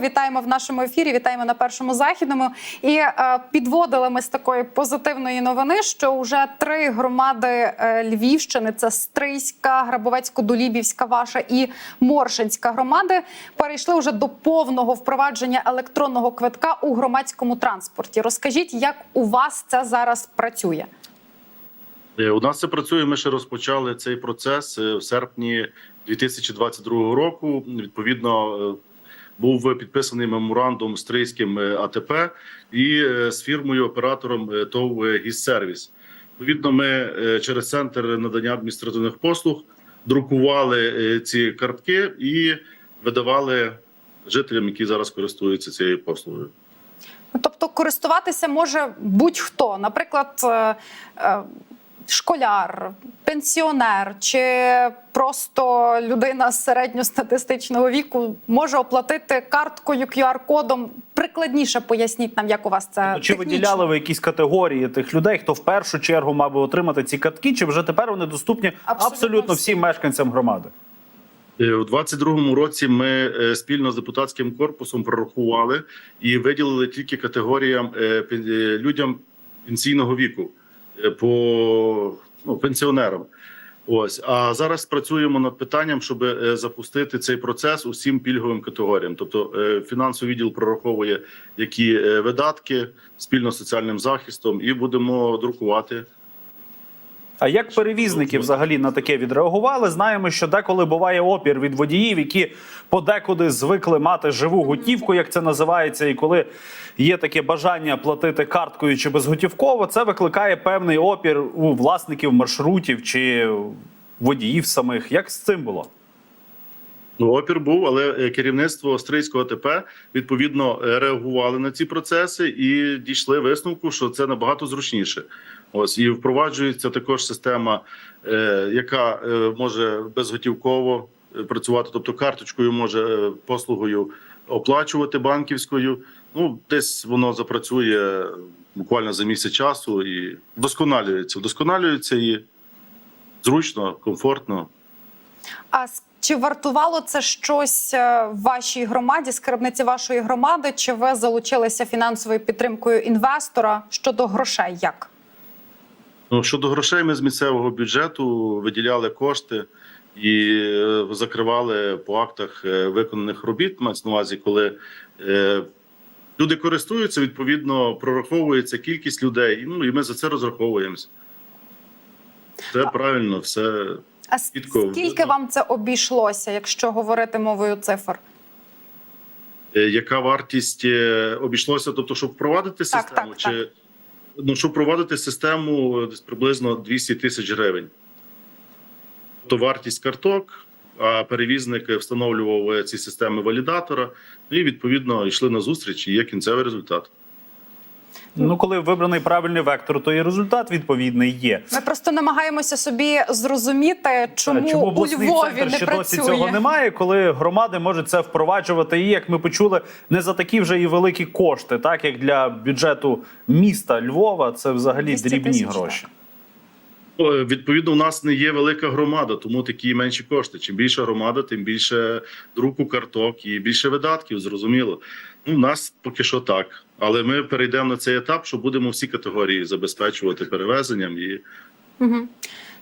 Вітаємо в нашому ефірі. Вітаємо на першому західному. І е, підводили ми з такої позитивної новини, що вже три громади е, Львівщини: це Стрийська, Грабовецько-Долібівська, ваша і Моршинська громади перейшли вже до повного впровадження електронного квитка у громадському транспорті. Розкажіть, як у вас це зараз працює? Е, У нас це працює. Ми ще розпочали цей процес е, в серпні 2022 року. Відповідно, був підписаний меморандум з Трийським е, АТП і е, з фірмою оператором е, ТОВ «Гіссервіс». Відповідно, ми через центр надання адміністративних послуг друкували ці картки і видавали жителям, які зараз користуються цією послугою. Ну, Тобто користуватися може будь-хто, наприклад, школяр, пенсіонер чи просто людина з середньостатистичного віку може оплатити карткою QR-кодом. Прикладніше поясніть нам, як у вас це Ну, Чи технічно. виділяли ви якісь категорії тих людей, хто в першу чергу мав би отримати ці катки, чи вже тепер вони доступні Абсолютно абсолютно, всім. мешканцям громади? Е, У 22-му році ми е, спільно з депутатським корпусом прорахували і виділили тільки категоріям е, людям пенсійного віку по ну, пенсіонерам. Ось а зараз працюємо над питанням, щоб е, запустити цей процес усім пільговим категоріям. Тобто е, фінансовий відділ прораховує які е, видатки спільно з соціальним захистом, і будемо друкувати А як перевізники взагалі на таке відреагували? Знаємо, що деколи буває опір від водіїв, які подекуди звикли мати живу готівку, як це називається, і коли є таке бажання платити карткою чи безготівково, це викликає певний опір у власників маршрутів чи водіїв самих. Як з цим було? Ну, опір був, але е, керівництво Стрийського ТП відповідно е, реагували на ці процеси і дійшли висновку, що це набагато зручніше. Ось і впроваджується також система, е, яка може безготівково працювати, тобто карточкою може послугою оплачувати банківською. Ну, десь воно запрацює буквально за місяць часу і вдосконалюється. Вдосконалюється і зручно, комфортно. А чи вартувало це щось е, в вашій громаді, скарбниці вашої громади? Чи ви залучилися фінансовою підтримкою інвестора щодо грошей? Як? Ну, щодо грошей, ми з місцевого бюджету виділяли кошти і е, закривали по актах е, виконаних робіт. Мається на увазі, коли е, люди користуються, відповідно прораховується кількість людей. Ну і ми за це розраховуємося. Це правильно, все. А скільки вам це обійшлося, якщо говорити мовою цифр? Е, Яка вартість е, обійшлося? Тобто, щоб впровадити систему, так, чи ну щоб впровадити систему е, десь приблизно 200 тисяч гривень. Тобто вартість карток, а перевізник встановлював ці системи валідатора, і відповідно йшли на зустріч, і є кінцевий результат. Ну, коли вибраний правильний вектор, то і результат відповідний є. Ми просто намагаємося собі зрозуміти, чому, Чому у Львові центр не ще працює. досі цього немає, коли громади можуть це впроваджувати, і як ми почули, не за такі вже і великі кошти, так як для бюджету міста Львова, це взагалі дрібні тисяч, гроші. Е, Відповідно, у нас не є велика громада, тому такі менші кошти. Чим більша громада, тим більше друку карток і більше видатків. Зрозуміло. Ну, у нас поки що так. Але ми перейдемо на цей етап, що будемо всі категорії забезпечувати перевезенням і Угу.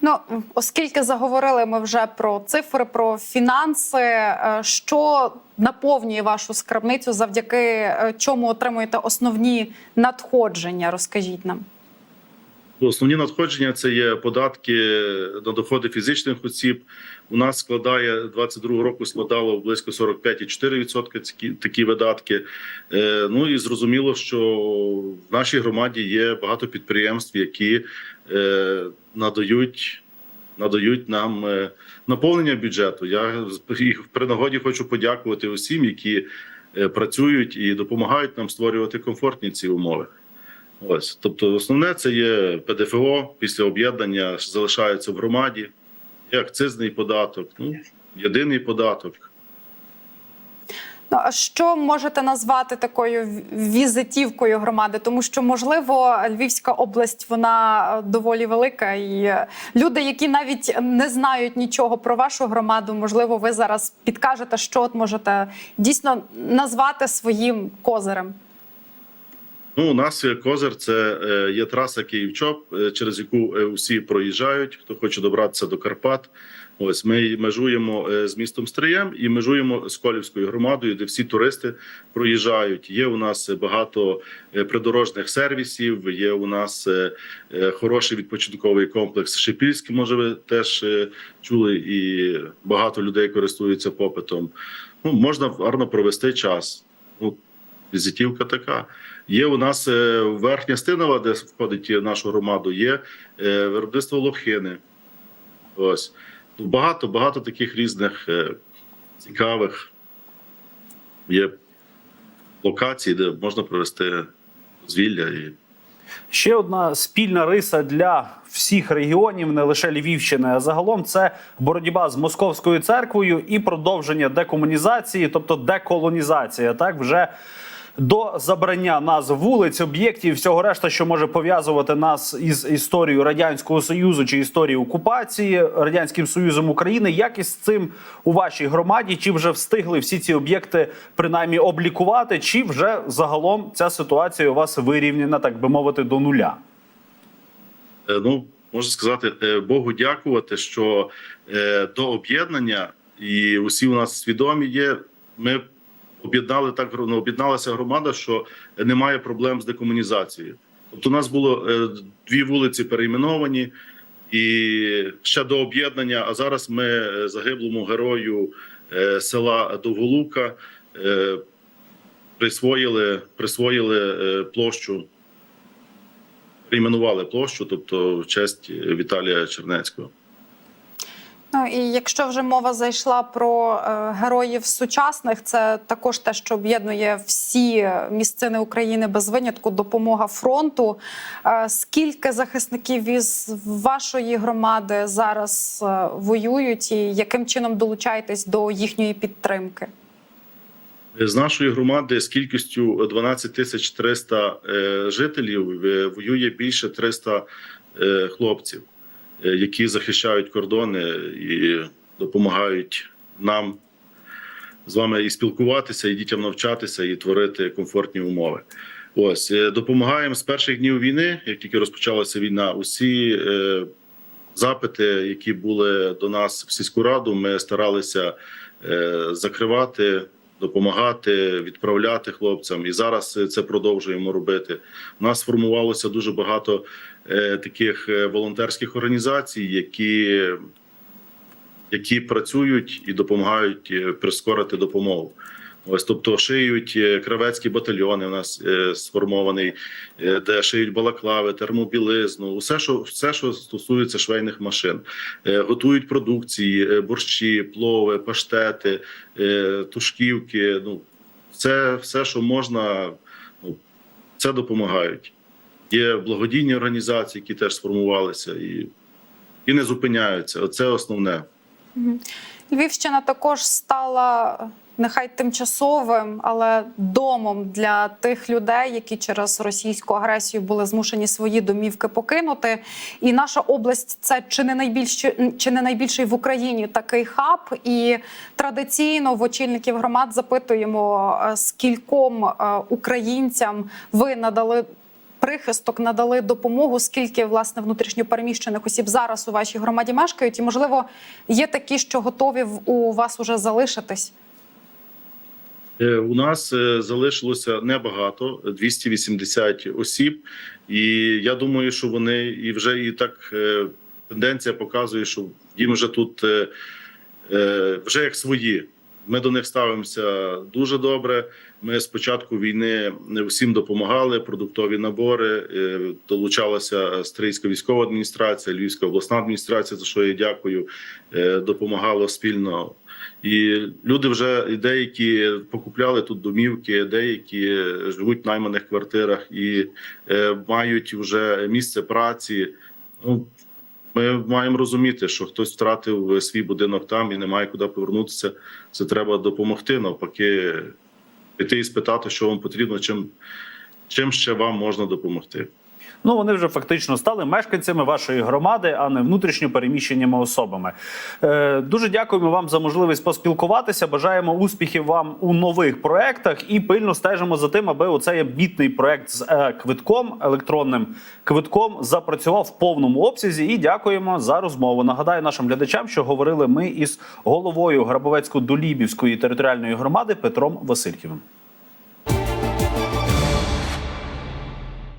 Ну, оскільки заговорили ми вже про цифри, про фінанси, е, що наповнює вашу скарбницю, завдяки е, чому отримуєте основні надходження? Розкажіть нам. Основні надходження це є податки на доходи фізичних осіб. У нас складає 22 року складало близько 45,4% такі, видатки. Е, ну і зрозуміло, що в нашій громаді є багато підприємств, які е, надають. Надають нам е, наповнення бюджету. Я і при нагоді хочу подякувати усім, які працюють і допомагають нам створювати комфортні ці умови. Ось, тобто, основне це є ПДФО після об'єднання залишаються в громаді, є акцизний податок, ну єдиний податок. Ну, а що можете назвати такою візитівкою громади? Тому що, можливо, Львівська область вона е, доволі велика, і е, люди, які навіть не знають нічого про вашу громаду, можливо, ви зараз підкажете, що от можете дійсно назвати своїм козирем. Ну, у нас козир, це е, є траса Київ-Чоп, е, через яку е, усі проїжджають, хто хоче добратися до Карпат. Ось ми межуємо з містом Стриєм і межуємо з Колівською громадою, де всі туристи проїжджають. Є у нас багато придорожних сервісів. Є у нас хороший відпочинковий комплекс Шипільський. Може, ви теж чули, і багато людей користуються попитом. Ну можна гарно провести час. Ну, візитівка така. Є у нас е, верхня Стинова, де входить нашу громаду, є е, виробництво лохини. Ось. Ну, Багато, багато таких різних е, цікавих є локацій, де можна провести дозвілля. І... Ще одна спільна риса для всіх регіонів, не лише Львівщини, а загалом це боротьба з московською церквою і продовження декомунізації, тобто деколонізація. Так вже до забрання назв вулиць, об'єктів, всього решта, що може пов'язувати нас із історією радянського союзу чи історією окупації радянським союзом України. Як із цим у вашій громаді? Чи вже встигли всі ці об'єкти принаймні облікувати, чи вже загалом ця ситуація у вас вирівняна, так би мовити, до нуля? Е, Ну, можу сказати, е, Богу дякувати, що е, до об'єднання, і усі у нас свідомі є. Ми об'єднали так, ну, об'єдналася громада, що немає проблем з декомунізацією. Тобто, у нас було е, дві вулиці перейменовані, і ще до об'єднання. А зараз ми е, загиблому герою е, села Довголука присвоїли, присвоїли площу перейменували площу, тобто в честь Віталія Чернецького. Ну і якщо вже мова зайшла про е, героїв сучасних, це також те, що об'єднує всі місцини України без винятку, допомога фронту. Е, скільки захисників із вашої громади зараз е, воюють, і яким чином долучаєтесь до їхньої підтримки? З нашої громади з кількістю 12 тисяч 300 е, жителів воює більше 300 е, хлопців, які захищають кордони і допомагають нам з вами і спілкуватися, і дітям навчатися, і творити комфортні умови. Ось е, допомагаємо з перших днів війни, як тільки розпочалася війна, усі е, запити, які були до нас в сільську раду, ми старалися е, закривати, допомагати, відправляти хлопцям. І зараз е, це продовжуємо робити. У нас сформувалося дуже багато е, таких е, волонтерських організацій, які, які працюють і допомагають е, прискорити допомогу. Ось, тобто шиють е, кравецькі батальйони. У нас е, сформований, е, де шиють балаклави, термобілизну, усе, що все, що стосується швейних машин, Е, готують продукції, е, борщі, плови, паштети, е, тушківки. Ну все, все, що можна, ну це допомагають. Є благодійні організації, які теж сформувалися і, і не зупиняються. Оце основне. Львівщина також стала нехай тимчасовим, але домом для тих людей, які через російську агресію були змушені свої домівки покинути. І наша область це чи не найбільший, чи не найбільший в Україні такий хаб. І традиційно в очільників громад запитуємо, е, скільком е, українцям ви надали. Прихисток надали допомогу, скільки власне внутрішньопереміщених осіб зараз у вашій громаді мешкають, і можливо є такі, що готові у вас уже залишитись. Е, У нас е, залишилося небагато 280 осіб, і я думаю, що вони і вже і так е, тенденція показує, що їм вже тут вже як свої. Ми до них ставимося дуже добре. Ми з початку війни всім допомагали. Продуктові набори е, долучалася Стрийська військова адміністрація, Львівська обласна адміністрація, за що я дякую. е, Допомагало спільно. І люди вже деякі покупляли тут домівки, деякі живуть в найманих квартирах і е, мають вже місце праці. Ну, ми маємо розуміти, що хтось втратив свій будинок там і не має куди повернутися. Це треба допомогти. Навпаки, піти і спитати, що вам потрібно, чим, чим ще вам можна допомогти. Ну вони вже фактично стали мешканцями вашої громади, а не внутрішньо переміщеними особами. Е, дуже дякуємо вам за можливість поспілкуватися. Бажаємо успіхів вам у нових проектах і пильно стежимо за тим, аби оцей амбітний проект з е, квитком електронним квитком запрацював в повному обсязі. І дякуємо за розмову. Нагадаю нашим глядачам, що говорили ми із головою Грабовецько-Долібівської територіальної громади Петром Васильєвим.